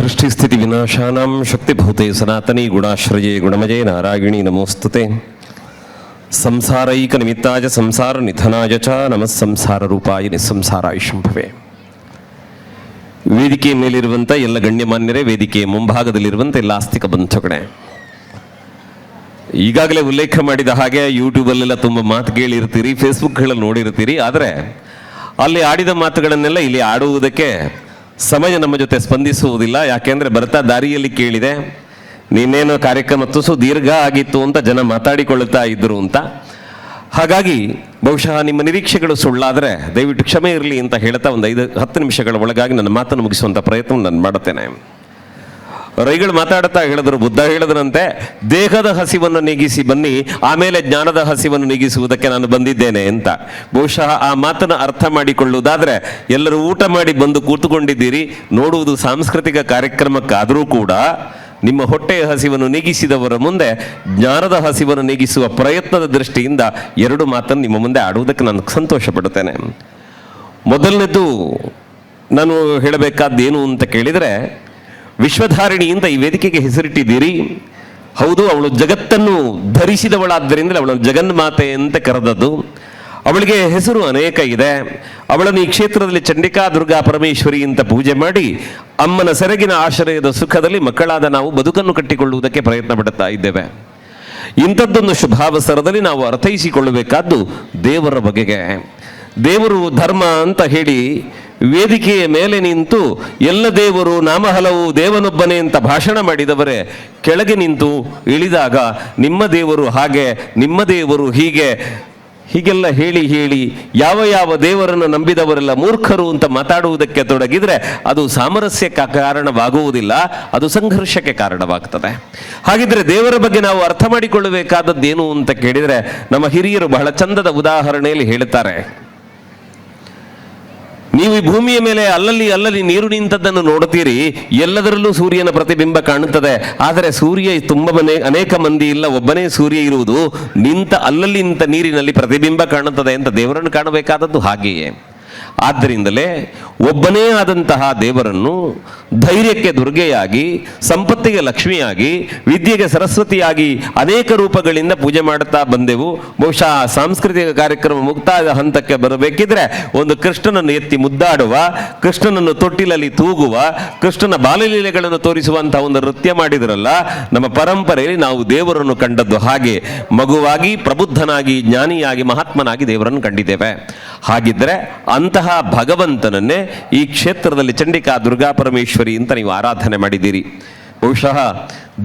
ಸೃಷ್ಟಿಸ್ಥಿತಿ ಶಕ್ತಿ ಶಕ್ತಿಭೂತೆ ಸನಾತನಿ ಗುಣಾಶ್ರಯೇ ಗುಣಮಜೇ ನಾರಾಯಣಿ ನಮೋಸ್ತುತೆ. ಸಂಸಾರೈಕ ನಿಮಿತ್ತಾಯ ಸಂಸಾರ ನಿಧನಾಯ ಚ ನಮಃ ಸಂಸಾರ ರೂಪಾಯ ನಿಸ್ಸಂಸಾರಾಯ ಶಂಭವೆ. ವೇದಿಕೆ ಮೇಲಿರುವಂಥ ಎಲ್ಲ ಗಣ್ಯಮಾನ್ಯರೇ ವೇದಿಕೆ ಮುಂಭಾಗದಲ್ಲಿರುವಂಥ ಎಲ್ಲ ಆಸ್ತಿಕ ಬಂಧುಗಳೇ. ಈಗಾಗಲೇ ಉಲ್ಲೇಖ ಮಾಡಿದ ಹಾಗೆ ಯೂಟ್ಯೂಬಲ್ಲೆಲ್ಲ ತುಂಬ ಮಾತು ಕೇಳಿರ್ತೀರಿ, ಫೇಸ್ಬುಕ್ಗಳಲ್ಲಿ ನೋಡಿರ್ತೀರಿ, ಆದರೆ ಅಲ್ಲಿ ಆಡಿದ ಮಾತುಗಳನ್ನೆಲ್ಲ ಇಲ್ಲಿ ಆಡುವುದಕ್ಕೆ ಸಮಯ ನಮ್ಮ ಜೊತೆ ಸ್ಪಂದಿಸುವುದಿಲ್ಲ. ಯಾಕೆಂದರೆ ಬರ್ತಾ ದಾರಿಯಲ್ಲಿ ಕೇಳಿದೆ, ನೀನೇನೋ ಕಾರ್ಯಕ್ರಮ ತುಸು ದೀರ್ಘ ಆಗಿತ್ತು ಅಂತ ಜನ ಮಾತಾಡಿಕೊಳ್ಳುತ್ತಾ ಇದ್ರು ಅಂತ. ಹಾಗಾಗಿ ಬಹುಶಃ ನಿಮ್ಮ ನಿರೀಕ್ಷೆಗಳು ಸುಳ್ಳಾದರೆ ದಯವಿಟ್ಟು ಕ್ಷಮೆ ಇರಲಿ ಅಂತ ಹೇಳ್ತಾ ಒಂದು ಐದು, ಹತ್ತು ನಿಮಿಷಗಳ ಒಳಗಾಗಿ ನನ್ನ ಮಾತನ್ನು ಮುಗಿಸುವಂಥ ಪ್ರಯತ್ನ ನಾನು ಮಾಡುತ್ತೇನೆ. ರೈಗಳು ಮಾತಾಡ್ತಾ ಹೇಳಿದ್ರು, ಬುದ್ಧ ಹೇಳಿದ್ರಂತೆ, ದೇಹದ ಹಸಿವನ್ನು ನೀಗಿಸಿ ಬನ್ನಿ, ಆಮೇಲೆ ಜ್ಞಾನದ ಹಸಿವನ್ನು ನೀಗಿಸುವುದಕ್ಕೆ ನಾನು ಬಂದಿದ್ದೇನೆ ಅಂತ. ಬಹುಶಃ ಆ ಮಾತನ್ನು ಅರ್ಥ ಮಾಡಿಕೊಳ್ಳುವುದಾದ್ರೆ, ಎಲ್ಲರೂ ಊಟ ಮಾಡಿ ಬಂದು ಕೂತುಕೊಂಡಿದ್ದೀರಿ, ನೋಡುವುದು ಸಾಂಸ್ಕೃತಿಕ ಕಾರ್ಯಕ್ರಮಕ್ಕಾದರೂ ಕೂಡ, ನಿಮ್ಮ ಹೊಟ್ಟೆಯ ಹಸಿವನ್ನು ನೀಗಿಸಿದವರ ಮುಂದೆ, ಜ್ಞಾನದ ಹಸಿವನ್ನು ನೀಗಿಸುವ ಪ್ರಯತ್ನದ ದೃಷ್ಟಿಯಿಂದ ಎರಡು ಮಾತನ್ನು ನಿಮ್ಮ ಮುಂದೆ ಆಡುವುದಕ್ಕೆ ನಾನು ಸಂತೋಷ ಪಡುತ್ತೇನೆ ಮೊದಲನೇದು, ನಾನು ಹೇಳಬೇಕಾದ್ದೇನು ಅಂತ ಕೇಳಿದರೆ ವಿಶ್ವಧಾರಿಣಿ ಅಂತ ಈ ವೇದಿಕೆಗೆ ಹೆಸರಿಟ್ಟಿದ್ದೀರಿ. ಹೌದು, ಅವಳು ಜಗತ್ತನ್ನು ಧರಿಸಿದವಳಾದ್ದರಿಂದ ಅವಳನ್ನು ಜಗನ್ಮಾತೆ ಅಂತ ಕರೆದದ್ದು. ಅವಳಿಗೆ ಹೆಸರು ಅನೇಕ ಇದೆ. ಅವಳನ್ನು ಈ ಕ್ಷೇತ್ರದಲ್ಲಿ ಚಂಡಿಕಾ ದುರ್ಗಾ ಪರಮೇಶ್ವರಿ ಅಂತ ಪೂಜೆ ಮಾಡಿ ಅಮ್ಮನ ಸೆರಗಿನ ಆಶ್ರಯದ ಸುಖದಲ್ಲಿ ಮಕ್ಕಳಾದ ನಾವು ಬದುಕನ್ನು ಕಟ್ಟಿಕೊಳ್ಳುವುದಕ್ಕೆ ಪ್ರಯತ್ನ ಪಡುತ್ತಾ ಇದ್ದೇವೆ. ಇಂಥದ್ದೊಂದು ಶುಭಾವಸರದಲ್ಲಿ ನಾವು ಅರ್ಥೈಸಿಕೊಳ್ಳಬೇಕಾದ್ದು ದೇವರ ಬಗೆಗೆ. ದೇವರು ಧರ್ಮ ಅಂತ ಹೇಳಿ ವೇದಿಕೆಯ ಮೇಲೆ ನಿಂತು ಎಲ್ಲ ದೇವರು ನಾಮ ಹಲವು ದೇವನೊಬ್ಬನೇ ಅಂತ ಭಾಷಣ ಮಾಡಿದವರೇ, ಕೆಳಗೆ ನಿಂತು ಇಳಿದಾಗ ನಿಮ್ಮ ದೇವರು ಹಾಗೆ, ನಿಮ್ಮ ದೇವರು ಹೀಗೆ, ಹೀಗೆಲ್ಲ ಹೇಳಿ ಹೇಳಿ ಯಾವ ಯಾವ ದೇವರನ್ನು ನಂಬಿದವರೆಲ್ಲ ಮೂರ್ಖರು ಅಂತ ಮಾತಾಡುವುದಕ್ಕೆ ತೊಡಗಿದರೆ ಅದು ಸಾಮರಸ್ಯಕ್ಕೆ ಕಾರಣವಾಗುವುದಿಲ್ಲ, ಅದು ಸಂಘರ್ಷಕ್ಕೆ ಕಾರಣವಾಗ್ತದೆ. ಹಾಗಿದ್ರೆ ದೇವರ ಬಗ್ಗೆ ನಾವು ಅರ್ಥ ಮಾಡಿಕೊಳ್ಳಬೇಕಾದದ್ದೇನು ಅಂತ ಕೇಳಿದರೆ ನಮ್ಮ ಹಿರಿಯರು ಬಹಳ ಚಂದದ ಉದಾಹರಣೆಯಲ್ಲಿ ಹೇಳುತ್ತಾರೆ. ನೀವು ಈ ಭೂಮಿಯ ಮೇಲೆ ಅಲ್ಲಲ್ಲಿ ಅಲ್ಲಲ್ಲಿ ನೀರು ನಿಂತದ್ದನ್ನು ನೋಡುತ್ತೀರಿ. ಎಲ್ಲದರಲ್ಲೂ ಸೂರ್ಯನ ಪ್ರತಿಬಿಂಬ ಕಾಣುತ್ತದೆ. ಆದರೆ ಸೂರ್ಯ ತುಂಬ ಮನೆ ಅನೇಕ ಮಂದಿ ಇಲ್ಲ, ಒಬ್ಬನೇ ಸೂರ್ಯ ಇರುವುದು. ನಿಂತ ಅಲ್ಲಲ್ಲಿ ನಿಂತ ನೀರಿನಲ್ಲಿ ಪ್ರತಿಬಿಂಬ ಕಾಣುತ್ತದೆ ಅಂತ ದೇವರನ್ನು ಕಾಣಬೇಕಾದದ್ದು ಹಾಗೆಯೇ. ಆದ್ದರಿಂದಲೇ ಒಬ್ಬನೇ ಆದಂತಹ ದೇವರನ್ನು ಧೈರ್ಯಕ್ಕೆ ದುರ್ಗೆಯಾಗಿ, ಸಂಪತ್ತಿಗೆ ಲಕ್ಷ್ಮಿಯಾಗಿ, ವಿದ್ಯೆಗೆ ಸರಸ್ವತಿಯಾಗಿ ಅನೇಕ ರೂಪಗಳಿಂದ ಪೂಜೆ ಮಾಡುತ್ತಾ ಬಂದೆವು. ಬಹುಶಃ ಸಾಂಸ್ಕೃತಿಕ ಕಾರ್ಯಕ್ರಮ ಮುಕ್ತಾಯದ ಹಂತಕ್ಕೆ ಬರಬೇಕಿದ್ರೆ ಒಂದು ಕೃಷ್ಣನನ್ನು ಎತ್ತಿ ಮುದ್ದಾಡುವ, ಕೃಷ್ಣನನ್ನು ತೊಟ್ಟಿಲಲ್ಲಿ ತೂಗುವ, ಕೃಷ್ಣನ ಬಾಲಲೀಲೆಗಳನ್ನು ತೋರಿಸುವಂತಹ ಒಂದು ನೃತ್ಯ ಮಾಡಿದ್ರಲ್ಲ, ನಮ್ಮ ಪರಂಪರೆಯಲ್ಲಿ ನಾವು ದೇವರನ್ನು ಕಂಡದ್ದು ಹಾಗೆ. ಮಗುವಾಗಿ, ಪ್ರಬುದ್ಧನಾಗಿ, ಜ್ಞಾನಿಯಾಗಿ, ಮಹಾತ್ಮನಾಗಿ ದೇವರನ್ನು ಕಂಡಿದ್ದೇವೆ. ಹಾಗಿದ್ದರೆ ಅಂತಹ ಭಗವಂತನನ್ನೇ ಈ ಕ್ಷೇತ್ರದಲ್ಲಿ ಚಂಡಿಕಾ ದುರ್ಗಾ ಪರಮೇಶ್ವರಿ ಅಂತ ನೀವು ಆರಾಧನೆ ಮಾಡಿದ್ದೀರಿ. ಬಹುಶಃ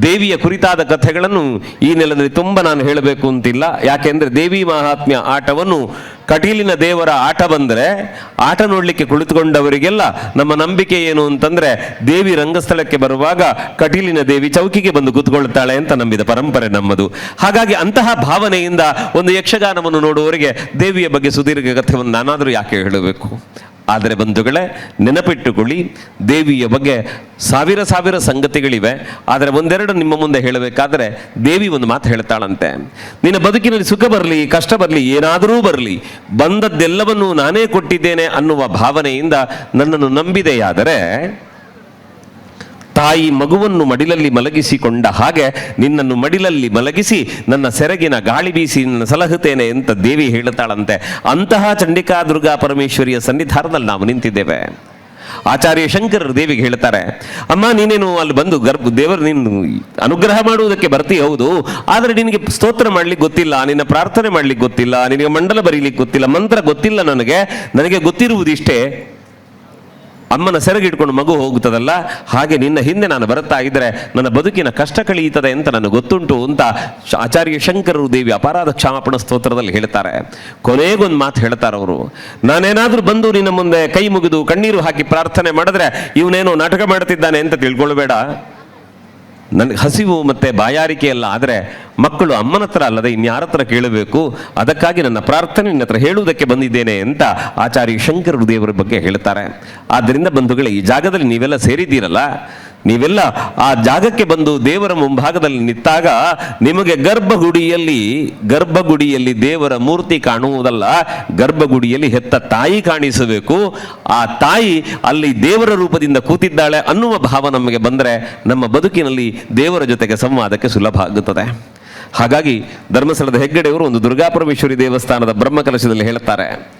ದೇವಿಯ ಕುರಿತಾದ ಕಥೆಗಳನ್ನು ಈ ನೆಲದಲ್ಲಿ ತುಂಬ ನಾನು ಹೇಳಬೇಕು ಅಂತಿಲ್ಲ. ಯಾಕೆಂದ್ರೆ ದೇವಿ ಮಹಾತ್ಮ್ಯ ಆಟವನ್ನು ಕಟೀಲಿನ ದೇವರ ಆಟ ಬಂದರೆ ಆಟ ನೋಡಲಿಕ್ಕೆ ಕುಳಿತುಕೊಂಡವರಿಗೆಲ್ಲ ನಮ್ಮ ನಂಬಿಕೆ ಏನು ಅಂತಂದ್ರೆ ದೇವಿ ರಂಗಸ್ಥಳಕ್ಕೆ ಬರುವಾಗ ಕಟೀಲಿನ ದೇವಿ ಚೌಕಿಗೆ ಬಂದು ಕೂತ್ಕೊಳ್ತಾಳೆ ಅಂತ ನಂಬಿದ ಪರಂಪರೆ ನಮ್ಮದು. ಹಾಗಾಗಿ ಅಂತಹ ಭಾವನೆಯಿಂದ ಒಂದು ಯಕ್ಷಗಾನವನ್ನು ನೋಡುವವರಿಗೆ ದೇವಿಯ ಬಗ್ಗೆ ಸುದೀರ್ಘ ಕಥೆಯನ್ನು ನಾನಾದರೂ ಯಾಕೆ ಹೇಳಬೇಕು? ಆದರೆ ಬಂಧುಗಳೇ, ನೆನಪಿಟ್ಟುಕೊಳ್ಳಿ, ದೇವಿಯ ಬಗ್ಗೆ ಸಾವಿರ ಸಾವಿರ ಸಂಗತಿಗಳಿವೆ. ಆದರೆ ಒಂದೆರಡು ನಿಮ್ಮ ಮುಂದೆ ಹೇಳಬೇಕಾದ್ರೆ, ದೇವಿ ಒಂದು ಮಾತು ಹೇಳ್ತಾಳಂತೆ. ನಿನ್ನ ಬದುಕಿನಲ್ಲಿ ಸುಖ ಬರಲಿ, ಕಷ್ಟ ಬರಲಿ, ಏನಾದರೂ ಬರಲಿ, ಬಂದದ್ದೆಲ್ಲವನ್ನೂ ನಾನೇ ಕೊಟ್ಟಿದ್ದೇನೆ ಅನ್ನುವ ಭಾವನೆಯಿಂದ ನನ್ನನ್ನು ನಂಬಿದೆಯಾದರೆ ತಾಯಿ ಮಗುವನ್ನು ಮಡಿಲಲ್ಲಿ ಮಲಗಿಸಿಕೊಂಡ ಹಾಗೆ ನಿನ್ನನ್ನು ಮಡಿಲಲ್ಲಿ ಮಲಗಿಸಿ ನನ್ನ ಸೆರಗಿನ ಗಾಳಿ ಬೀಸಿ ನನ್ನ ಸಲಹುತ್ತೇನೆ ಅಂತ ದೇವಿ ಹೇಳುತ್ತಾಳಂತೆ. ಅಂತಹ ಚಂಡಿಕಾ ದುರ್ಗಾ ಪರಮೇಶ್ವರಿಯ ಸನ್ನಿಧಾನದಲ್ಲಿ ನಾವು ನಿಂತಿದ್ದೇವೆ. ಆಚಾರ್ಯ ಶಂಕರರು ದೇವಿಗೆ ಹೇಳ್ತಾರೆ ಅಮ್ಮ, ನೀನೇನು ಅಲ್ಲಿ ಬಂದು ಗರ್ಭ, ದೇವರು ನೀನು ಅನುಗ್ರಹ ಮಾಡುವುದಕ್ಕೆ ಬರ್ತೀಯ? ಹೌದು. ಆದರೆ ನಿನಗೆ ಸ್ತೋತ್ರ ಮಾಡ್ಲಿಕ್ಕೆ ಗೊತ್ತಿಲ್ಲ, ನಿನ್ನ ಪ್ರಾರ್ಥನೆ ಮಾಡ್ಲಿಕ್ಕೆ ಗೊತ್ತಿಲ್ಲ, ನಿನಗೆ ಮಂಡಲ ಬರೀಲಿಕ್ಕೆ ಗೊತ್ತಿಲ್ಲ, ಮಂತ್ರ ಗೊತ್ತಿಲ್ಲ ನನಗೆ. ನನಗೆ ಗೊತ್ತಿರುವುದಿಷ್ಟೇ. ಅಮ್ಮನ ಸೆರಗಿಟ್ಕೊಂಡು ಮಗು ಹೋಗುತ್ತದಲ್ಲ? ಹಾಗೆ ನಿನ್ನ ಹಿಂದೆ ನಾನು ಬರುತ್ತಾ ಇದ್ದರೆ ನನ್ನ ಬದುಕಿನ ಕಷ್ಟ ಕಳೆಯುತ್ತದೆ ಅಂತ ನನಗೆ ಗೊತ್ತುಂಟು ಅಂತ ಆಚಾರ್ಯ ಶಂಕರರು ದೇವಿ ಅಪರಾಧ ಕ್ಷಮಾಪಣ ಸ್ತೋತ್ರದಲ್ಲಿ ಹೇಳ್ತಾರೆ. ಕೊನೆಗೊಂದು ಮಾತು ಹೇಳ್ತಾರೆ ಅವರು. ನಾನೇನಾದರೂ ಬಂದು ನಿನ್ನ ಮುಂದೆ ಕೈ ಮುಗಿದು ಕಣ್ಣೀರು ಹಾಕಿ ಪ್ರಾರ್ಥನೆ ಮಾಡಿದ್ರೆ ಇವನೇನೋ ನಾಟಕ ಮಾಡ್ತಿದ್ದಾನೆ ಅಂತ ತಿಳ್ಕೊಳ್ಬೇಡ. ನನಗೆ ಹಸಿವು ಮತ್ತೆ ಬಾಯಾರಿಕೆ ಎಲ್ಲ ಆದರೆ ಮಕ್ಕಳು ಅಮ್ಮನ ಹತ್ರ ಅಲ್ಲದೆ ಇನ್ಯಾರ ಹತ್ರ ಕೇಳಬೇಕು? ಅದಕ್ಕಾಗಿ ನನ್ನ ಪ್ರಾರ್ಥನೆ ನಿನ್ನ ಹತ್ರ ಹೇಳುವುದಕ್ಕೆ ಬಂದಿದ್ದೇನೆ ಅಂತ ಆಚಾರ್ಯ ಶಂಕರ ದೇವರ ಬಗ್ಗೆ ಹೇಳ್ತಾರೆ. ಆದ್ದರಿಂದ ಬಂಧುಗಳೇ, ಈ ಜಾಗದಲ್ಲಿ ನೀವೆಲ್ಲ ಸೇರಿದ್ದೀರಲ್ಲ? ನೀವೆಲ್ಲ ಆ ಜಾಗಕ್ಕೆ ಬಂದು ದೇವರ ಮುಂಭಾಗದಲ್ಲಿ ನಿಂತಾಗ ನಿಮಗೆ ಗರ್ಭಗುಡಿಯಲ್ಲಿ ಗರ್ಭಗುಡಿಯಲ್ಲಿ ದೇವರ ಮೂರ್ತಿ ಕಾಣುವುದಲ್ಲ, ಗರ್ಭಗುಡಿಯಲ್ಲಿ ಹೆತ್ತ ತಾಯಿ ಕಾಣಿಸಬೇಕು. ಆ ತಾಯಿ ಅಲ್ಲಿ ದೇವರ ರೂಪದಿಂದ ಕೂತಿದ್ದಾಳೆ ಅನ್ನುವ ಭಾವ ನಮಗೆ ಬಂದರೆ ನಮ್ಮ ಬದುಕಿನಲ್ಲಿ ದೇವರ ಜೊತೆಗೆ ಸಂವಾದಕ್ಕೆ ಸುಲಭ ಆಗುತ್ತದೆ. ಹಾಗಾಗಿ ಧರ್ಮಸ್ಥಳದ ಹೆಗ್ಗಡೆಯವರು ಒಂದು ದುರ್ಗಾಪರಮೇಶ್ವರಿ ದೇವಸ್ಥಾನದ ಬ್ರಹ್ಮಕಲಶದಲ್ಲಿ ಹೇಳುತ್ತಾರೆ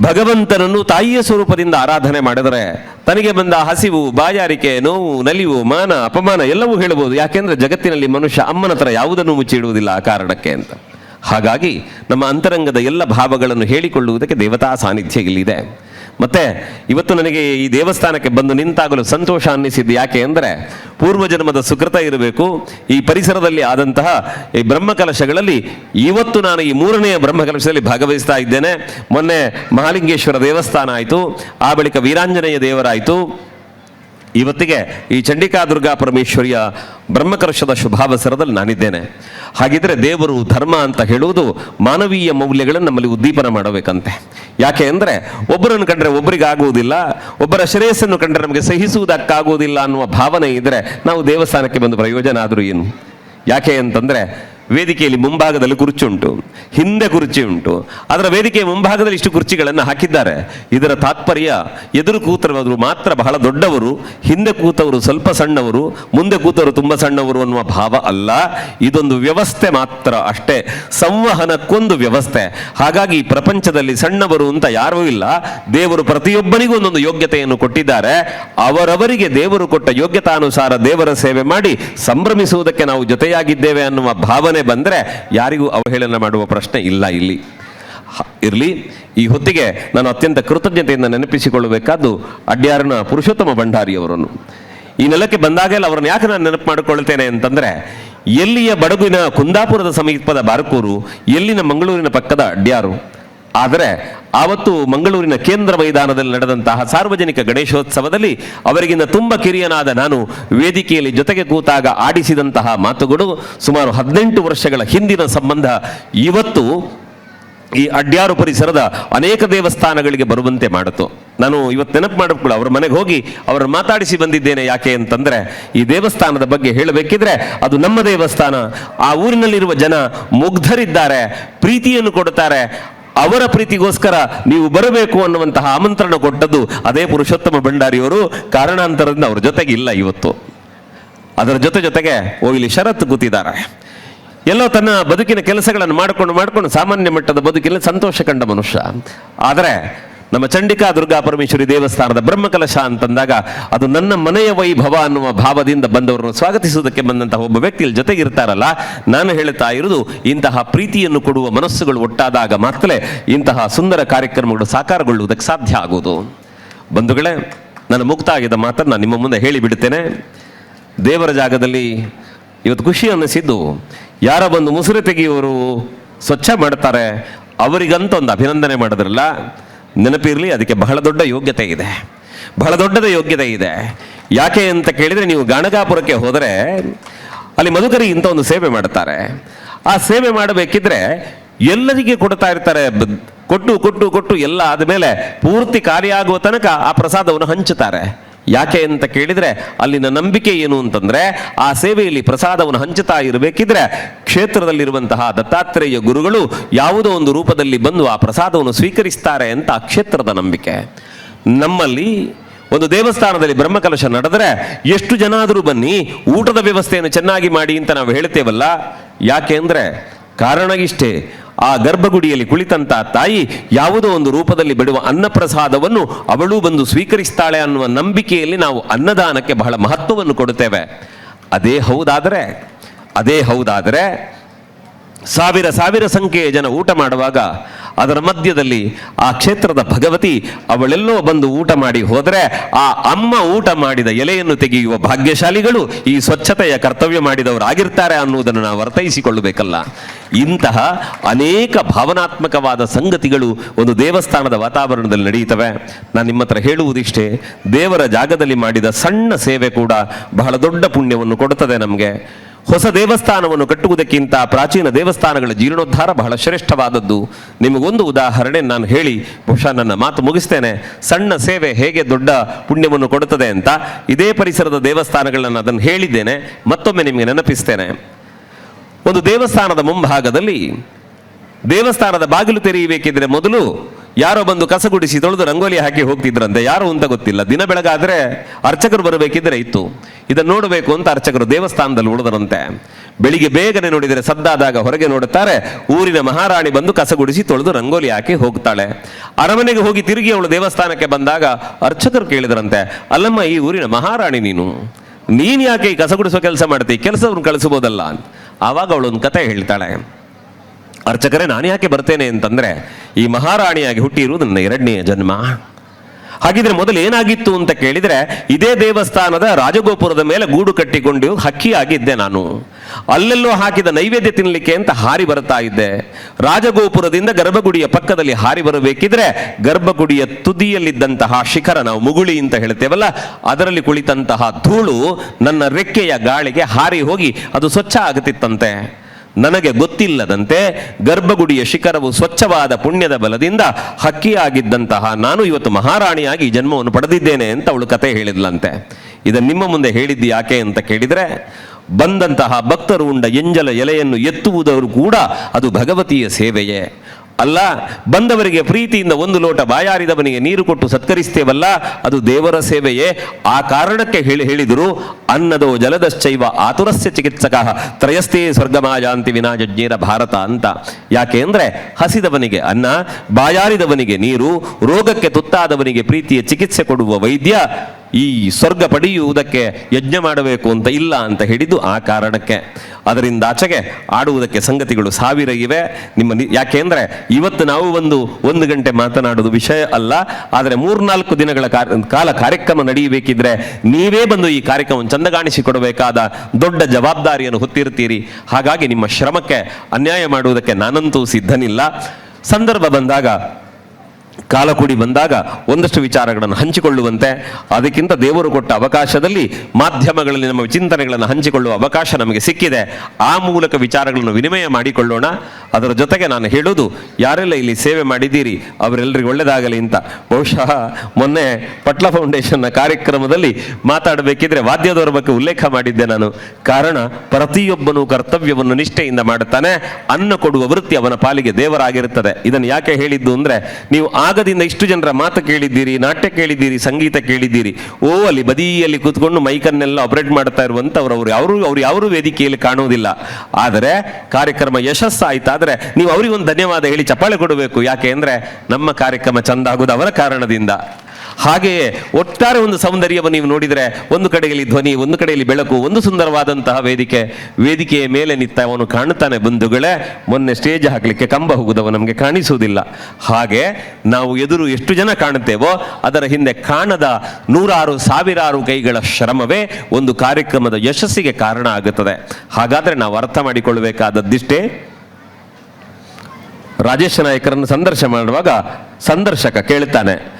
ಭಗವಂತನನ್ನು ತಾಯಿಯ ಸ್ವರೂಪದಿಂದ ಆರಾಧನೆ ಮಾಡಿದರೆ ತನಗೆ ಬಂದ ಹಸಿವು, ಬಾಯಾರಿಕೆ, ನೋವು, ನಲಿವು, ಮಾನ, ಅಪಮಾನ ಎಲ್ಲವೂ ಹೇಳಬಹುದು. ಯಾಕೆಂದ್ರೆ ಜಗತ್ತಿನಲ್ಲಿ ಮನುಷ್ಯ ಅಮ್ಮನ ಹತ್ರ ಯಾವುದನ್ನು ಮುಚ್ಚಿಡುವುದಿಲ್ಲ ಆ ಕಾರಣಕ್ಕೆ ಅಂತ. ಹಾಗಾಗಿ ನಮ್ಮ ಅಂತರಂಗದ ಎಲ್ಲ ಭಾವಗಳನ್ನು ಹೇಳಿಕೊಳ್ಳುವುದಕ್ಕೆ ದೇವತಾ ಸಾನ್ನಿಧ್ಯ ಇಲ್ಲಿದೆ. ಮತ್ತೆ ಇವತ್ತು ನನಗೆ ಈ ದೇವಸ್ಥಾನಕ್ಕೆ ಬಂದು ನಿಂತಾಗಲು ಸಂತೋಷ ಅನ್ನಿಸಿದ್ದು ಯಾಕೆ ಅಂದರೆ ಪೂರ್ವಜನ್ಮದ ಸುಕೃತ ಇರಬೇಕು. ಈ ಪರಿಸರದಲ್ಲಿ ಆದಂತಹ ಈ ಬ್ರಹ್ಮಕಲಶಗಳಲ್ಲಿ ಇವತ್ತು ನಾನು ಈ ಮೂರನೆಯ ಬ್ರಹ್ಮಕಲಶದಲ್ಲಿ ಭಾಗವಹಿಸ್ತಾ ಇದ್ದೇನೆ. ಮೊನ್ನೆ ಮಹಾಲಿಂಗೇಶ್ವರ ದೇವಸ್ಥಾನ ಆಯಿತು. ಆ ಬಳಿಕ ವೀರಾಂಜನೇಯ ದೇವರಾಯಿತು. ಇವತ್ತಿಗೆ ಈ ಚಂಡಿಕಾ ದುರ್ಗಾ ಪರಮೇಶ್ವರಿಯ ಬ್ರಹ್ಮಕಲಶದ ಶುಭಾವಸರದಲ್ಲಿ ನಾನಿದ್ದೇನೆ. ಹಾಗಿದ್ರೆ ದೇವರು ಧರ್ಮ ಅಂತ ಹೇಳುವುದು ಮಾನವೀಯ ಮೌಲ್ಯಗಳನ್ನು ನಮ್ಮಲ್ಲಿ ಉದ್ದೀಪನ ಮಾಡಬೇಕಂತೆ. ಯಾಕೆ ಅಂದರೆ ಒಬ್ಬರನ್ನು ಕಂಡ್ರೆ ಒಬ್ಬರಿಗಾಗುವುದಿಲ್ಲ ಒಬ್ಬರ ಶ್ರೇಯಸ್ಸನ್ನು ಕಂಡ್ರೆ ನಮಗೆ ಸಹಿಸುವುದಕ್ಕಾಗುವುದಿಲ್ಲ ಅನ್ನುವ ಭಾವನೆ ಇದ್ದರೆ ನಾವು ದೇವಸ್ಥಾನಕ್ಕೆ ಬಂದು ಪ್ರಯೋಜನ ಆದರೂ ಏನು? ಯಾಕೆ ಅಂತಂದ್ರೆ ವೇದಿಕೆಯಲ್ಲಿ ಮುಂಭಾಗದಲ್ಲಿ ಕುರ್ಚಿ ಉಂಟು. ಹಿಂದೆ ಕುರ್ಚಿ ಉಂಟು. ಅದರ ವೇದಿಕೆಯ ಮುಂಭಾಗದಲ್ಲಿ ಇಷ್ಟು ಕುರ್ಚಿಗಳನ್ನು ಹಾಕಿದ್ದಾರೆ. ಇದರ ತಾತ್ಪರ್ಯ, ಎದುರು ಕೂತರವರು ಮಾತ್ರ ಬಹಳ ದೊಡ್ಡವರು, ಹಿಂದೆ ಕೂತವರು ಸ್ವಲ್ಪ ಸಣ್ಣವರು, ಮುಂದೆ ಕೂತವರು ತುಂಬ ಸಣ್ಣವರು ಅನ್ನುವ ಭಾವ ಅಲ್ಲ. ಇದೊಂದು ವ್ಯವಸ್ಥೆ ಮಾತ್ರ ಅಷ್ಟೇ. ಸಂವಹನಕ್ಕೊಂದು ವ್ಯವಸ್ಥೆ. ಹಾಗಾಗಿ ಪ್ರಪಂಚದಲ್ಲಿ ಸಣ್ಣವರು ಅಂತ ಯಾರೂ ಇಲ್ಲ. ದೇವರು ಪ್ರತಿಯೊಬ್ಬನಿಗೂ ಒಂದೊಂದು ಯೋಗ್ಯತೆಯನ್ನು ಕೊಟ್ಟಿದ್ದಾರೆ. ಅವರವರಿಗೆ ದೇವರು ಕೊಟ್ಟ ಯೋಗ್ಯತಾನುಸಾರ ದೇವರ ಸೇವೆ ಮಾಡಿ ಸಂಭ್ರಮಿಸುವುದಕ್ಕೆ ನಾವು ಜೊತೆಯಾಗಿದ್ದೇವೆ ಅನ್ನುವ ಭಾವನೆ ಬಂದರೆ ಯಾರಿಗೂ ಅವಹೇಳನ ಮಾಡುವ ಪ್ರಶ್ನೆ ಇಲ್ಲ ಇಲ್ಲಿ. ಇರಲಿ, ಈ ಹೊತ್ತಿಗೆ ನಾನು ಅತ್ಯಂತ ಕೃತಜ್ಞತೆಯಿಂದ ನೆನಪಿಸಿಕೊಳ್ಳಬೇಕಾದ್ದು ಅಡ್ಯಾರನ ಪುರುಷೋತ್ತಮ ಭಂಡಾರಿಯವರನ್ನು. ಈ ನೆಲಕ್ಕೆ ಬಂದಾಗೆಲ್ಲ ಅವರನ್ನು ಯಾಕೆ ನಾನು ನೆನಪು ಮಾಡಿಕೊಳ್ಳುತ್ತೇನೆ ಅಂತಂದ್ರೆ, ಎಲ್ಲಿಯ ಬಡಗುವಿನ ಕುಂದಾಪುರದ ಸಮೀಪದ ಬಾರಕೂರು, ಎಲ್ಲಿನ ಮಂಗಳೂರಿನ ಪಕ್ಕದ ಅಡ್ಯಾರು ಆದರೆ ಆವತ್ತು ಮಂಗಳೂರಿನ ಕೇಂದ್ರ ಮೈದಾನದಲ್ಲಿ ನಡೆದಂತಹ ಸಾರ್ವಜನಿಕ ಗಣೇಶೋತ್ಸವದಲ್ಲಿ ಅವರಿಗಿಂತ ತುಂಬ ಕಿರಿಯನಾದ ನಾನು ವೇದಿಕೆಯಲ್ಲಿ ಜೊತೆಗೆ ಕೂತಾಗ ಆಡಿಸಿದಂತಹ ಮಾತುಗಳು ಸುಮಾರು ಹದಿನೆಂಟು ವರ್ಷಗಳ ಹಿಂದಿನ ಸಂಬಂಧ. ಇವತ್ತು ಈ ಅಡ್ಯಾರು ಪರಿಸರದ ಅನೇಕ ದೇವಸ್ಥಾನಗಳಿಗೆ ಬರುವಂತೆ ಮಾಡಿತು. ನಾನು ಇವತ್ತು ನೆನಪು ಮಾಡಿಕೊಳ್ಳ, ಅವರ ಮನೆಗೆ ಹೋಗಿ ಅವರನ್ನು ಮಾತಾಡಿಸಿ ಬಂದಿದ್ದೇನೆ ಯಾಕೆ ಅಂತಂದ್ರೆ, ಈ ದೇವಸ್ಥಾನದ ಬಗ್ಗೆ ಹೇಳಬೇಕಿದ್ರೆ ಅದು ನಮ್ಮ ದೇವಸ್ಥಾನ. ಆ ಊರಿನಲ್ಲಿರುವ ಜನ ಮುಗ್ಧರಿದ್ದಾರೆ, ಪ್ರೀತಿಯನ್ನು ಕೊಡುತ್ತಾರೆ. ಅವರ ಪ್ರೀತಿಗೋಸ್ಕರ ನೀವು ಬರಬೇಕು ಅನ್ನುವಂತಹ ಆಮಂತ್ರಣ ಕೊಟ್ಟದ್ದು ಅದೇ ಪುರುಷೋತ್ತಮ ಭಂಡಾರಿಯವರು. ಕಾರಣಾಂತರದಿಂದ ಅವ್ರ ಜೊತೆಗೆ ಇಲ್ಲ ಇವತ್ತು. ಅದರ ಜೊತೆ ಜೊತೆಗೆ ಓ ಶರತ್ ಕೂತಿದ್ದಾರೆ. ಎಲ್ಲೋ ತನ್ನ ಬದುಕಿನ ಕೆಲಸಗಳನ್ನು ಮಾಡಿಕೊಂಡು ಮಾಡಿಕೊಂಡು ಸಾಮಾನ್ಯ ಮಟ್ಟದ ಬದುಕಿನಲ್ಲಿ ಸಂತೋಷ ಕಂಡ ಮನುಷ್ಯ. ಆದರೆ ನಮ್ಮ ಚಂಡಿಕಾ ದುರ್ಗಾ ಪರಮೇಶ್ವರಿ ದೇವಸ್ಥಾನದ ಬ್ರಹ್ಮಕಲಶ ಅಂತಂದಾಗ ಅದು ನನ್ನ ಮನೆಯ ವೈಭವ ಅನ್ನುವ ಭಾವದಿಂದ ಬಂದವರನ್ನು ಸ್ವಾಗತಿಸುವುದಕ್ಕೆ ಬಂದಂತಹ ಒಬ್ಬ ವ್ಯಕ್ತಿಯಲ್ಲಿ ಜೊತೆಗೆ ಇರ್ತಾರಲ್ಲ, ನಾನು ಹೇಳುತ್ತಾ ಇರುವುದು ಇಂತಹ ಪ್ರೀತಿಯನ್ನು ಕೊಡುವ ಮನಸ್ಸುಗಳು ಒಟ್ಟಾದಾಗ ಮಾತ್ರಲೇ ಇಂತಹ ಸುಂದರ ಕಾರ್ಯಕ್ರಮಗಳು ಸಾಕಾರಗೊಳ್ಳುವುದಕ್ಕೆ ಸಾಧ್ಯ ಆಗುವುದು. ಬಂಧುಗಳೇ ನನ್ನ ಮುಕ್ತ ಆಗಿದ್ದ ಮಾತನ್ನು ನಾನು ನಿಮ್ಮ ಮುಂದೆ ಹೇಳಿಬಿಡುತ್ತೇನೆ. ದೇವರ ಜಾಗದಲ್ಲಿ ಇವತ್ತು ಖುಷಿ ಅನ್ನಿಸಿದ್ದು ಯಾರ ಬಂದು ಮುಸುರೆ ತೆಗೆಯುವರು ಸ್ವಚ್ಛ ಮಾಡ್ತಾರೆ ಅವರಿಗಂತ ಒಂದು ಅಭಿನಂದನೆ ಮಾಡಿದ್ರಲ್ಲ ನೆನಪಿರಲಿ, ಅದಕ್ಕೆ ಬಹಳ ದೊಡ್ಡ ಯೋಗ್ಯತೆ ಇದೆ. ಬಹಳ ದೊಡ್ಡದ ಯೋಗ್ಯತೆ ಇದೆ. ಯಾಕೆ ಅಂತ ಕೇಳಿದರೆ, ನೀವು ಗಾಣಗಾಪುರಕ್ಕೆ ಹೋದರೆ, ಅಲ್ಲಿ ಮಧುಕರಿ ಇಂಥ ಒಂದು ಸೇವೆ ಮಾಡ್ತಾರೆ ಆ ಸೇವೆ ಮಾಡಬೇಕಿದ್ರೆ, ಎಲ್ಲರಿಗೆ ಕೊಡ್ತಾ ಇರ್ತಾರೆ ಕೊಟ್ಟು ಕೊಟ್ಟು ಕೊಟ್ಟು, ಎಲ್ಲ ಆದಮೇಲೆ ಪೂರ್ತಿ ಕಾರ್ಯ ಆಗುವ ತನಕ ಆ ಪ್ರಸಾದವನ್ನು ಹಂಚುತ್ತಾರೆ. ಯಾಕೆ ಅಂತ ಕೇಳಿದ್ರೆ ಅಲ್ಲಿನ ನಂಬಿಕೆ ಏನು ಅಂತಂದ್ರೆ ಆ ಸೇವೆಯಲ್ಲಿ ಪ್ರಸಾದವನ್ನು ಹಂಚುತ್ತಾ ಇರಬೇಕಿದ್ರೆ ಕ್ಷೇತ್ರದಲ್ಲಿರುವಂತಹ ದತ್ತಾತ್ರೇಯ ಗುರುಗಳು ಯಾವುದೋ ಒಂದು ರೂಪದಲ್ಲಿ ಬಂದು ಆ ಪ್ರಸಾದವನ್ನು ಸ್ವೀಕರಿಸ್ತಾರೆ ಅಂತ ಆ ಕ್ಷೇತ್ರದ ನಂಬಿಕೆ. ನಮ್ಮಲ್ಲಿ ಒಂದು ದೇವಸ್ಥಾನದಲ್ಲಿ ಬ್ರಹ್ಮಕಲಶ ನಡೆದರೆ ಎಷ್ಟು ಜನ ಆದರೂ ಬನ್ನಿ, ಊಟದ ವ್ಯವಸ್ಥೆಯನ್ನು ಚೆನ್ನಾಗಿ ಮಾಡಿ ಅಂತ ನಾವು ಹೇಳ್ತೇವಲ್ಲ, ಯಾಕೆ ಅಂದ್ರೆ ಕಾರಣ ಇಷ್ಟೇ ಆ ಗರ್ಭಗುಡಿಯಲ್ಲಿ ಕುಳಿತಂತ ತಾಯಿ ಯಾವುದೋ ಒಂದು ರೂಪದಲ್ಲಿ ಬಿಡುವ ಅನ್ನಪ್ರಸಾದವನ್ನು ಅವಳು ಬಂದು ಸ್ವೀಕರಿಸ್ತಾಳೆ ಅನ್ನುವ ನಂಬಿಕೆಯಲ್ಲಿ ನಾವು ಅನ್ನದಾನಕ್ಕೆ ಬಹಳ ಮಹತ್ವವನ್ನು ಕೊಡುತ್ತೇವೆ. ಅದೇ ಹೌದಾದರೆ ಅದೇ ಹೌದಾದರೆ ಸಾವಿರ ಸಾವಿರ ಸಂಖ್ಯೆಯ ಜನ ಊಟ ಮಾಡುವಾಗ ಅದರ ಮಧ್ಯದಲ್ಲಿ ಆ ಕ್ಷೇತ್ರದ ಭಗವತಿ ಅವಳೆಲ್ಲೋ ಬಂದು ಊಟ ಮಾಡಿ ಹೋದರೆ ಆ ಅಮ್ಮ ಊಟ ಮಾಡಿದ ಎಲೆಯನ್ನು ತೆಗೆಯುವ ಭಾಗ್ಯಶಾಲಿಗಳು ಈ ಸ್ವಚ್ಛತೆಯ ಕರ್ತವ್ಯ ಮಾಡಿದವರಾಗಿರ್ತಾರೆ ಅನ್ನುವುದನ್ನು ನಾವು ಅರ್ಥೈಸಿಕೊಳ್ಳಬೇಕಲ್ಲ. ಇಂತಹ ಅನೇಕ ಭಾವನಾತ್ಮಕವಾದ ಸಂಗತಿಗಳು ಒಂದು ದೇವಸ್ಥಾನದ ವಾತಾವರಣದಲ್ಲಿ ನಡೆಯುತ್ತವೆ. ನಾನು ನಿಮ್ಮ ಹತ್ರ ಹೇಳುವುದಿಷ್ಟೇ, ದೇವರ ಜಾಗದಲ್ಲಿ ಮಾಡಿದ ಸಣ್ಣ ಸೇವೆ ಕೂಡ ಬಹಳ ದೊಡ್ಡ ಪುಣ್ಯವನ್ನು ಕೊಡುತ್ತದೆ ನಮಗೆ. ಹೊಸ ದೇವಸ್ಥಾನವನ್ನು ಕಟ್ಟುವುದಕ್ಕಿಂತ ಪ್ರಾಚೀನ ದೇವಸ್ಥಾನಗಳ ಜೀರ್ಣೋದ್ಧಾರ ಬಹಳ ಶ್ರೇಷ್ಠವಾದದ್ದು. ನಿಮಗೊಂದು ಉದಾಹರಣೆ ನಾನು ಹೇಳಿ, ಬಹುಶಃ ನನ್ನ ಮಾತು ಮುಗಿಸ್ತೇನೆ. ಸಣ್ಣ ಸೇವೆ ಹೇಗೆ ದೊಡ್ಡ ಪುಣ್ಯವನ್ನು ಕೊಡುತ್ತದೆ ಅಂತ ಇದೇ ಪರಿಸರದ ದೇವಸ್ಥಾನಗಳನ್ನು ಅದನ್ನು ಹೇಳಿದ್ದೇನೆ, ಮತ್ತೊಮ್ಮೆ ನಿಮಗೆ ನೆನಪಿಸ್ತೇನೆ. ಒಂದು ದೇವಸ್ಥಾನದ ಮುಂಭಾಗದಲ್ಲಿ ದೇವಸ್ಥಾನದ ಬಾಗಿಲು ತೆರೆಯಬೇಕಿದ್ರೆ ಮೊದಲು ಯಾರೋ ಬಂದು ಕಸ ಗುಡಿಸಿ ತೊಳೆದು ರಂಗೋಲಿ ಹಾಕಿ ಹೋಗ್ತಿದ್ರಂತೆ. ಯಾರು ಅಂತ ಗೊತ್ತಿಲ್ಲ. ದಿನ ಬೆಳಗಾದ್ರೆ ಅರ್ಚಕರು ಬರಬೇಕಿದ್ರೆ ಇತ್ತು. ಇದನ್ನು ನೋಡಬೇಕು ಅಂತ ಅರ್ಚಕರು ದೇವಸ್ಥಾನದಲ್ಲಿ ಉಳಿದರಂತೆ. ಬೆಳಿಗ್ಗೆ ಬೇಗನೆ ನೋಡಿದರೆ ಸದ್ದಾದಾಗ ಹೊರಗೆ ನೋಡುತ್ತಾರೆ, ಊರಿನ ಮಹಾರಾಣಿ ಬಂದು ಕಸ ಗುಡಿಸಿ ತೊಳೆದು ರಂಗೋಲಿ ಹಾಕಿ ಹೋಗ್ತಾಳೆ. ಅರಮನೆಗೆ ಹೋಗಿ ತಿರುಗಿ ಅವಳು ದೇವಸ್ಥಾನಕ್ಕೆ ಬಂದಾಗ ಅರ್ಚಕರು ಕೇಳಿದ್ರಂತೆ, ಅಲ್ಲಮ್ಮ, ಈ ಊರಿನ ಮಹಾರಾಣಿ ನೀನು. ನೀನು ಯಾಕೆ ಈ ಕಸ ಗುಡಿಸುವ ಕೆಲಸ ಮಾಡ್ತಿ? ಕೆಲಸವನ್ನು ಕಳಿಸಬಹುದಲ್ಲ? ಆವಾಗ ಅವಳು ಒಂದು ಕತೆ ಹೇಳ್ತಾಳೆ. ಅರ್ಚಕರೇ, ನಾನು ಯಾಕೆ ಬರ್ತೇನೆ ಅಂತಂದ್ರೆ, ಈ ಮಹಾರಾಣಿಯಾಗಿ ಹುಟ್ಟಿರುವುದು ನನ್ನ ಎರಡನೆಯ ಜನ್ಮ. ಹಾಗಿದ್ರೆ ಮೊದಲು ಏನಾಗಿತ್ತು ಅಂತ ಕೇಳಿದ್ರೆ, ಇದೇ ದೇವಸ್ಥಾನದ ರಾಜಗೋಪುರದ ಮೇಲೆ ಗೂಡು ಕಟ್ಟಿಕೊಂಡು ಹಕ್ಕಿಯಾಗಿದ್ದೆ ನಾನು. ಅಲ್ಲೆಲ್ಲೋ ಹಾಕಿದ ನೈವೇದ್ಯ ತಿನ್ನಲಿಕ್ಕೆ ಅಂತ ಹಾರಿ ಬರ್ತಾ ಇದ್ದೆ. ರಾಜಗೋಪುರದಿಂದ ಗರ್ಭಗುಡಿಯ ಪಕ್ಕದಲ್ಲಿ ಹಾರಿ ಬರಬೇಕಿದ್ರೆ, ಗರ್ಭಗುಡಿಯ ತುದಿಯಲ್ಲಿದ್ದಂತಹ ಶಿಖರ ನಾವು ಮುಗುಳಿ ಅಂತ ಹೇಳ್ತೇವಲ್ಲ, ಅದರಲ್ಲಿ ಕುಳಿತಂತಹ ಧೂಳು ನನ್ನ ರೆಕ್ಕೆಯ ಗಾಳಿಗೆ ಹಾರಿ ಹೋಗಿ ಅದು ಸ್ವಚ್ಛ ಆಗುತ್ತಿತ್ತಂತೆ. ನನಗೆ ಗೊತ್ತಿಲ್ಲದಂತೆ ಗರ್ಭಗುಡಿಯ ಶಿಖರವು ಸ್ವಚ್ಛವಾದ ಪುಣ್ಯದ ಬಲದಿಂದ ಹಕ್ಕಿಯಾಗಿದ್ದಂತಹ ನಾನು ಇವತ್ತು ಮಹಾರಾಣಿಯಾಗಿ ಜನ್ಮವನ್ನು ಪಡೆದಿದ್ದೇನೆ ಅಂತ ಅವಳು ಕತೆ ಹೇಳಿದ್ಲಂತೆ. ಇದನ್ನು ನಿಮ್ಮ ಮುಂದೆ ಹೇಳಿದ್ದು ಯಾಕೆ ಅಂತ ಕೇಳಿದರೆ, ಬಂದಂತಹ ಭಕ್ತರು ಉಂಡ ಎಂಜಲ ಎಲೆಯನ್ನು ಎತ್ತುವುದವರು ಕೂಡ ಅದು ಭಗವತಿಯ ಸೇವೆಯೇ. ಅಲ್ಲ, ಬಂದವರಿಗೆ ಪ್ರೀತಿಯಿಂದ ಒಂದು ಲೋಟ ಬಾಯಾರಿದವನಿಗೆ ನೀರು ಕೊಟ್ಟು ಸತ್ಕರಿಸ್ತೇವಲ್ಲ, ಅದು ದೇವರ ಸೇವೆಯೇ. ಆ ಕಾರಣಕ್ಕೆ ಹೇಳಿ ಹೇಳಿದರು, ಅನ್ನದೋ ಜಲದಶ್ಚೈವ ಆತುರಸ್ಯ ಚಿಕಿತ್ಸಕ ತ್ರಯಸ್ಥೇ ಸ್ವರ್ಗಮಾಜಾಂತಿ ವಿನಾಜಜ್ಞೇರ ಭಾರತ ಅಂತ. ಯಾಕೆ ಅಂದರೆ, ಹಸಿದವನಿಗೆ ಅನ್ನ, ಬಾಯಾರಿದವನಿಗೆ ನೀರು, ರೋಗಕ್ಕೆ ತುತ್ತಾದವನಿಗೆ ಪ್ರೀತಿಯ ಚಿಕಿತ್ಸೆ ಕೊಡುವ ವೈದ್ಯ ಈ ಸ್ವರ್ಗ ಪಡೆಯುವುದಕ್ಕೆ ಯಜ್ಞ ಮಾಡಬೇಕು ಅಂತ ಇಲ್ಲ ಅಂತ ಹೇಳಿದ್ದು ಆ ಕಾರಣಕ್ಕೆ. ಅದರಿಂದ ಆಚೆಗೆ ಆಡುವುದಕ್ಕೆ ಸಂಗತಿಗಳು ಸಾವಿರ ಇವೆ. ನಿಮ್ಮ ಯಾಕೆಂದ್ರೆ ಇವತ್ತು ನಾವು ಒಂದು ಒಂದು ಗಂಟೆ ಮಾತನಾಡುವುದು ವಿಷಯ ಅಲ್ಲ. ಆದರೆ ಮೂರ್ನಾಲ್ಕು ದಿನಗಳ ಕಾಲ ಕಾರ್ಯಕ್ರಮ ನಡೆಯಬೇಕಿದ್ರೆ ನೀವೇ ಬಂದು ಈ ಕಾರ್ಯಕ್ರಮವನ್ನು ಚಂದಗಾಣಿಸಿಕೊಡಬೇಕಾದ ದೊಡ್ಡ ಜವಾಬ್ದಾರಿಯನ್ನು ಹೊತ್ತಿರ್ತೀರಿ ಹಾಗಾಗಿ ನಿಮ್ಮ ಶ್ರಮಕ್ಕೆ ಅನ್ಯಾಯ ಮಾಡುವುದಕ್ಕೆ ನಾನಂತೂ ಸಿದ್ಧನಿಲ್ಲ. ಸಂದರ್ಭ ಬಂದಾಗ ಕಾಲ ಕೂಡಿ ಬಂದಾಗ ಒಂದಷ್ಟು ವಿಚಾರಗಳನ್ನು ಹಂಚಿಕೊಳ್ಳುವಂತೆ, ಅದಕ್ಕಿಂತ ದೇವರು ಕೊಟ್ಟ ಅವಕಾಶದಲ್ಲಿ ಮಾಧ್ಯಮಗಳಲ್ಲಿ ನಮ್ಮ ಚಿಂತನೆಗಳನ್ನು ಹಂಚಿಕೊಳ್ಳುವ ಅವಕಾಶ ನಮಗೆ ಸಿಕ್ಕಿದೆ. ಆ ಮೂಲಕ ವಿಚಾರಗಳನ್ನು ವಿನಿಮಯ ಮಾಡಿಕೊಳ್ಳೋಣ. ಅದರ ಜೊತೆಗೆ ನಾನು ಹೇಳೋದು ಯಾರೆಲ್ಲ ಇಲ್ಲಿ ಸೇವೆ ಮಾಡಿದ್ದೀರಿ, ಅವರೆಲ್ಲರಿಗೂ ಒಳ್ಳೆಯದಾಗಲಿ ಅಂತ. ಬಹುಶಃ ಮೊನ್ನೆ ಪಟ್ಲ ಫೌಂಡೇಶನ್ನ ಕಾರ್ಯಕ್ರಮದಲ್ಲಿ ಮಾತಾಡಬೇಕಿದ್ರೆ ವಾದ್ಯದವರ ಬಗ್ಗೆ ಉಲ್ಲೇಖ ಮಾಡಿದ್ದೆ ನಾನು. ಕಾರಣ, ಪ್ರತಿಯೊಬ್ಬನು ಕರ್ತವ್ಯವನ್ನು ನಿಷ್ಠೆಯಿಂದ ಮಾಡುತ್ತಾನೆ. ಅನ್ನ ಕೊಡುವ ವೃತ್ತಿ ಅವನ ಪಾಲಿಗೆ ದೇವರಾಗಿರುತ್ತದೆ. ಇದನ್ನು ಯಾಕೆ ಹೇಳಿದ್ದು ಅಂದ್ರೆ, ನೀವು ಆಗದಿಂದ ಇಷ್ಟು ಜನರ ಮಾತು ಕೇಳಿದ್ದೀರಿ, ನಾಟ್ಯ ಕೇಳಿದ್ದೀರಿ, ಸಂಗೀತ ಕೇಳಿದ್ದೀರಿ ಓ ಅಲ್ಲಿ ಬದಿಯಲ್ಲಿ ಕೂತ್ಕೊಂಡು ಮೈಕನ್ನೆಲ್ಲ ಆಪರೇಟ್ ಮಾಡ್ತಾ ಇರುವಂತವ್ರು ಅವ್ರು. ಯಾರು ಅವ್ರು ಯಾರು ವೇದಿಕೆಯಲ್ಲಿ ಕಾಣುವುದಿಲ್ಲ. ಆದರೆ ಕಾರ್ಯಕ್ರಮ ಯಶಸ್ಸಾಯ್ತಾದ್ರೆ ನೀವು ಅವರಿಗೆ ಒಂದು ಧನ್ಯವಾದ ಹೇಳಿ ಚಪ್ಪಾಳೆ ಕೊಡಬೇಕು. ಯಾಕೆ ಅಂದ್ರೆ ನಮ್ಮ ಕಾರ್ಯಕ್ರಮ ಚಂದ ಆಗುವುದು ಅವರ ಕಾರಣದಿಂದ. ಹಾಗೆಯೇ ಒಟ್ಟಾರೆ ಒಂದು ಸೌಂದರ್ಯವನ್ನು ನೀವು ನೋಡಿದರೆ ಒಂದು ಕಡೆಯಲ್ಲಿ ಧ್ವನಿ, ಒಂದು ಕಡೆಯಲ್ಲಿ ಬೆಳಕು, ಒಂದು ಸುಂದರವಾದಂತಹ ವೇದಿಕೆ, ವೇದಿಕೆಯ ಮೇಲೆ ನಿಂತ ಅವನು ಕಾಣುತ್ತಾನೆ ಬಂಧುಗಳೇ. ಮೊನ್ನೆ ಸ್ಟೇಜ್ ಹಾಕಲಿಕ್ಕೆ ಕಂಬ ಹೋಗುದವ ನಮಗೆ ಕಾಣಿಸುವುದಿಲ್ಲ. ಹಾಗೆ ನಾವು ಎದುರು ಎಷ್ಟು ಜನ ಕಾಣುತ್ತೇವೋ, ಅದರ ಹಿಂದೆ ಕಾಣದ ನೂರಾರು, ಸಾವಿರಾರು ಕೈಗಳ ಶ್ರಮವೇ ಒಂದು ಕಾರ್ಯಕ್ರಮದ ಯಶಸ್ಸಿಗೆ ಕಾರಣ ಆಗುತ್ತದೆ. ಹಾಗಾದರೆ ನಾವು ಅರ್ಥ ಮಾಡಿಕೊಳ್ಳಬೇಕಾದದ್ದಿಷ್ಟೇ? ರಾಜೇಶ ನಾಯಕರನ್ನು ಸಂದರ್ಶನ ಮಾಡುವಾಗ ಸಂದರ್ಶಕ ಕೇಳ್ತಾನೆ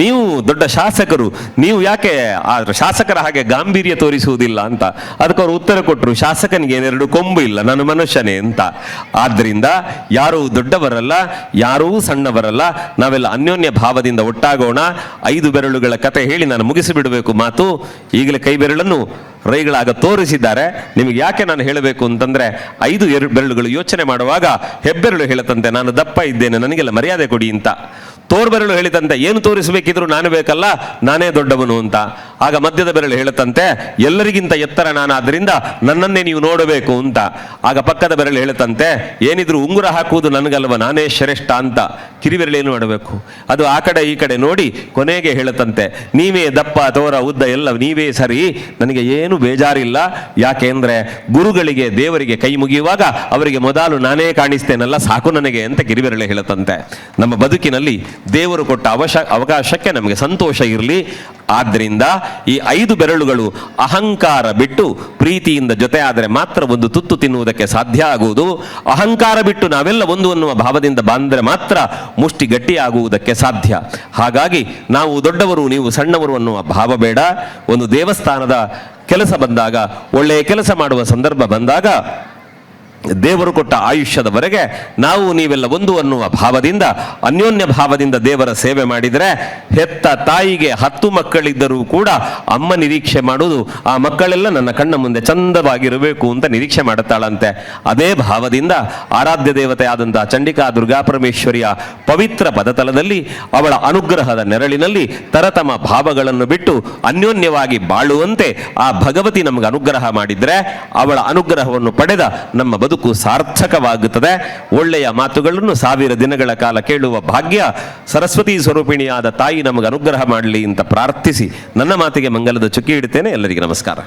ನೀವು ದೊಡ್ಡ ಶಾಸಕರು, ನೀವು ಯಾಕೆ ಆ ಶಾಸಕರ ಹಾಗೆ ಗಾಂಭೀರ್ಯ ತೋರಿಸುವುದಿಲ್ಲ ಅಂತ? ಅದಕ್ಕೆ ಅವರು ಉತ್ತರ ಕೊಟ್ಟರು ಶಾಸಕನಿಗೆ ಏನೆರಡು ಕೊಂಬು ಇಲ್ಲ, ನಾನು ಮನುಷ್ಯನೇ ಅಂತ. ಆದ್ದರಿಂದ ಯಾರೂ ದೊಡ್ಡವರಲ್ಲ, ಯಾರೂ ಸಣ್ಣವರಲ್ಲ, ನಾವೆಲ್ಲ ಅನ್ಯೋನ್ಯ ಭಾವದಿಂದ ಒಟ್ಟಾಗೋಣ. ಐದು ಬೆರಳುಗಳ ಕತೆ ಹೇಳಿ ನಾನು ಮುಗಿಸಿಬಿಡಬೇಕು ಮಾತು. ಈಗಲೇ ಕೈ ಬೆರಳನ್ನು ರೈಗಳಾಗ ತೋರಿಸಿದ್ದಾರೆ. ನಿಮಗೆ ಯಾಕೆ ನಾನು ಹೇಳಬೇಕು ಅಂತಂದ್ರೆ ಐದು ಬೆರಳುಗಳು ಯೋಚನೆ ಮಾಡುವಾಗ ಹೆಬ್ಬೆರಳು ಹೇಳತಂತೆ ನಾನು ದಪ್ಪ ಇದ್ದೇನೆ, ನನಗೆಲ್ಲ ಮರ್ಯಾದೆ ಕೊಡಿ ಅಂತ. ತೋರ್ಬೆರಳು ಹೇಳಿದಂತೆ ಏನು ತೋರಿಸಬೇಕಿದ್ರು ನಾನು ಬೇಕಲ್ಲ, ನಾನೇ ದೊಡ್ಡವನು ಅಂತ. ಆಗ ಮಧ್ಯದ ಬೆರಳು ಹೇಳುತ್ತಂತೆ, ಎಲ್ಲರಿಗಿಂತ ಎತ್ತರ ನಾನಾದ್ರಿಂದ ನನ್ನನ್ನೇ ನೀವು ನೋಡಬೇಕು ಅಂತ. ಆಗ ಪಕ್ಕದ ಬೆರಳು ಹೇಳುತ್ತಂತೆ, ಏನಿದ್ರು ಉಂಗುರ ಹಾಕುವುದು ನನಗಲ್ವ, ನಾನೇ ಶ್ರೇಷ್ಠ ಅಂತ. ಕಿರಿಬೆರಳು ಏನು ಮಾಡಬೇಕು ಅದು ಆ ಕಡೆ ಈ ಕಡೆ ನೋಡಿ ಕೊನೆಗೆ ಹೇಳುತ್ತಂತೆ, ನೀವೇ ದಪ್ಪ, ತೋರ, ಉದ್ದ ಎಲ್ಲ ನೀವೇ ಸರಿ. ನನಗೆ ಏನು ಬೇಜಾರಿಲ್ಲ. ಯಾಕೆಂದ್ರೆ ಗುರುಗಳಿಗೆ, ದೇವರಿಗೆ ಕೈ ಮುಗಿಯುವಾಗ ಅವರಿಗೆ ಮೊದಲು ನಾನೇ ಕಾಣಿಸ್ತೇನಲ್ಲ, ಸಾಕು ನನಗೆ ಅಂತ ಕಿರಿಬೆರಳೆ ಹೇಳುತ್ತಂತೆ. ನಮ್ಮ ಬದುಕಿನಲ್ಲಿ ದೇವರು ಕೊಟ್ಟ ಅವಶ, ಅವಕಾಶಕ್ಕೆ ನಮಗೆ ಸಂತೋಷ ಇರಲಿ. ಆದ್ದರಿಂದ ಈ ಐದು ಬೆರಳುಗಳು ಅಹಂಕಾರ ಬಿಟ್ಟು ಪ್ರೀತಿಯಿಂದ ಜೊತೆ ಆದರೆ ಮಾತ್ರ ಒಂದು ತುತ್ತು ತಿನ್ನುವುದಕ್ಕೆ ಸಾಧ್ಯ ಆಗುವುದು. ಅಹಂಕಾರ ಬಿಟ್ಟು ನಾವೆಲ್ಲ ಒಂದು ಅನ್ನುವ ಭಾವದಿಂದ ಬಂದರೆ ಮಾತ್ರ ಮುಷ್ಟಿ ಗಟ್ಟಿಯಾಗುವುದಕ್ಕೆ ಸಾಧ್ಯ. ಹಾಗಾಗಿ ನಾವು ದೊಡ್ಡವರು, ನೀವು ಸಣ್ಣವರು ಅನ್ನುವ ಭಾವ ಬೇಡ. ಒಂದು ದೇವಸ್ಥಾನದ ಕೆಲಸ ಬಂದಾಗ, ಒಳ್ಳೆಯ ಕೆಲಸ ಮಾಡುವ ಸಂದರ್ಭ ಬಂದಾಗ ದೇವರು ಕೊಟ್ಟ ಆಯುಷ್ಯದವರೆಗೆ ನಾವು ನೀವೆಲ್ಲ ಒಂದು ಅನ್ನುವ ಭಾವದಿಂದ, ಅನ್ಯೋನ್ಯ ಭಾವದಿಂದ ದೇವರ ಸೇವೆ ಮಾಡಿದರೆ ಹೆತ್ತ ತಾಯಿಗೆ ಹತ್ತು ಮಕ್ಕಳಿದ್ದರೂ ಕೂಡ ಅಮ್ಮ ನಿರೀಕ್ಷೆ ಮಾಡುವುದು, ಆ ಮಕ್ಕಳೆಲ್ಲ ನನ್ನ ಕಣ್ಣ ಮುಂದೆ ಚಂದವಾಗಿರಬೇಕು ಅಂತ ನಿರೀಕ್ಷೆ ಮಾಡುತ್ತಾಳಂತೆ. ಅದೇ ಭಾವದಿಂದ ಆರಾಧ್ಯ ದೇವತೆ ಆದಂತಹ ಚಂಡಿಕಾ ದುರ್ಗಾ ಪರಮೇಶ್ವರಿಯ ಪವಿತ್ರ ಪದತಲದಲ್ಲಿ ಅವಳ ಅನುಗ್ರಹದ ನೆರಳಿನಲ್ಲಿ ತರತಮ ಭಾವಗಳನ್ನು ಬಿಟ್ಟು ಅನ್ಯೋನ್ಯವಾಗಿ ಬಾಳುವಂತೆ ಆ ಭಗವತಿ ನಮಗೆ ಅನುಗ್ರಹ ಮಾಡಿದರೆ ಅವಳ ಅನುಗ್ರಹವನ್ನು ಪಡೆದ ನಮ್ಮ ಬದುಕು ಸಾರ್ಥಕವಾಗುತ್ತದೆ. ಒಳ್ಳೆಯ ಮಾತುಗಳನ್ನು ಸಾವಿರ ದಿನಗಳ ಕಾಲ ಕೇಳುವ ಭಾಗ್ಯ ಸರಸ್ವತಿ ಸ್ವರೂಪಿಣಿಯಾದ ತಾಯಿ ನಮಗೆ ಅನುಗ್ರಹ ಮಾಡಲಿ ಅಂತ ಪ್ರಾರ್ಥಿಸಿ. ನನ್ನ ಮಾತಿಗೆ ಮಂಗಲದ ಚುಕ್ಕಿ ಇಡ್ತೇನೆ ಎಲ್ಲರಿಗೆ ನಮಸ್ಕಾರ.